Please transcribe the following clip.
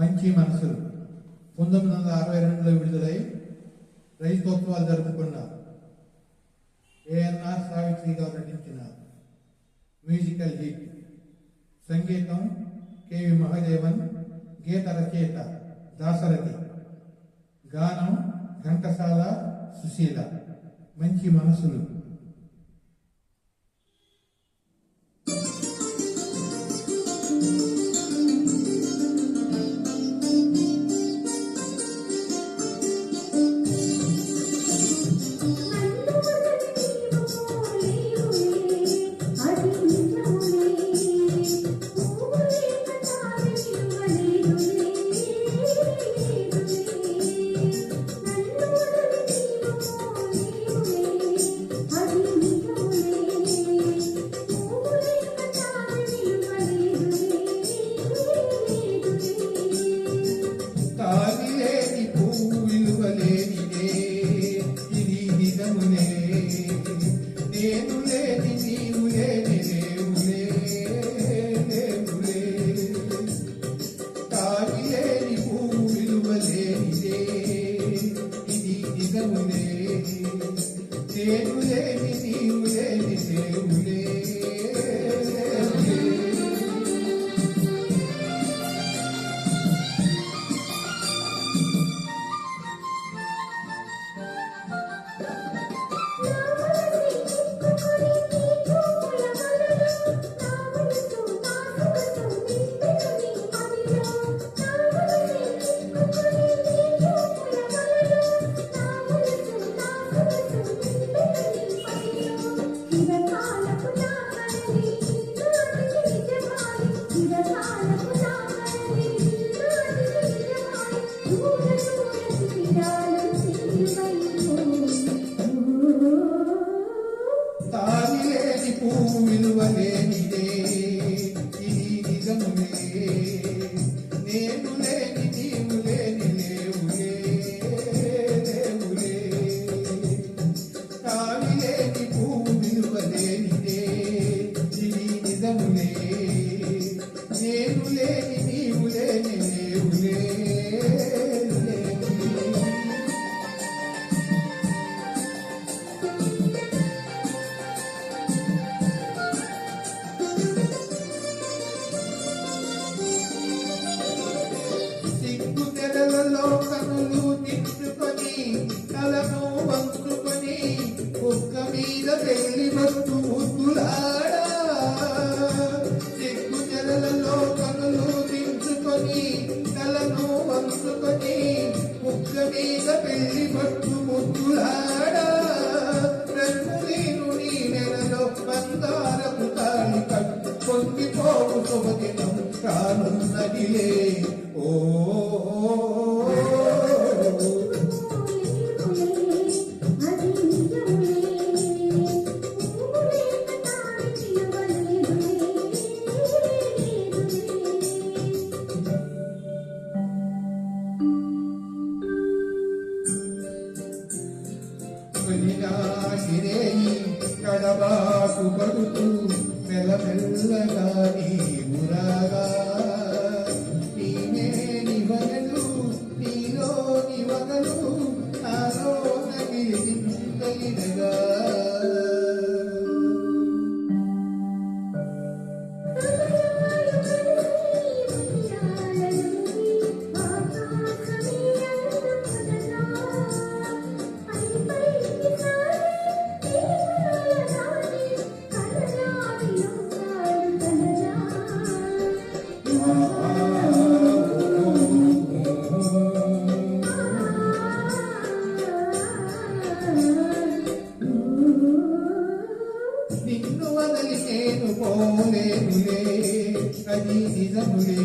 మంచి మనసులు. పంతొమ్మిది వందల అరవై రెండులో విడుదలై రైతోత్సవాలు జరుపుకున్న ఏఎన్ఆర్ సావిత్రి గారు నటించిన మ్యూజికల్ హిట్ సంగీతం కెవి మహదేవన్ గీత రచయిత దాసరథి గానం ఘంటసాల సుశీల. మంచి మనసులు. నేను లేని తాగిలేని పువ్వు విలువలేనిదే ఇది నిజములే విలువలేనిదే ఇది నిజములే తిట్టుకొని కలను వంచుకొని కుక్క మీద పెళ్ళి పట్టు ముద్దులాడా? రంగులీను నీ నెలలో బంగారపు తాళి కట్టు పొంగిపోవు శుభదినం కానున్నదిలే ఓ కడబాకు పడుతూ మెల్లమెల్లగా నీవురాగా నీనే నివగలు నీలో నివగలు నాలో నగిలిందలినగా നുരേ നുരേ അനീതിത നുരേ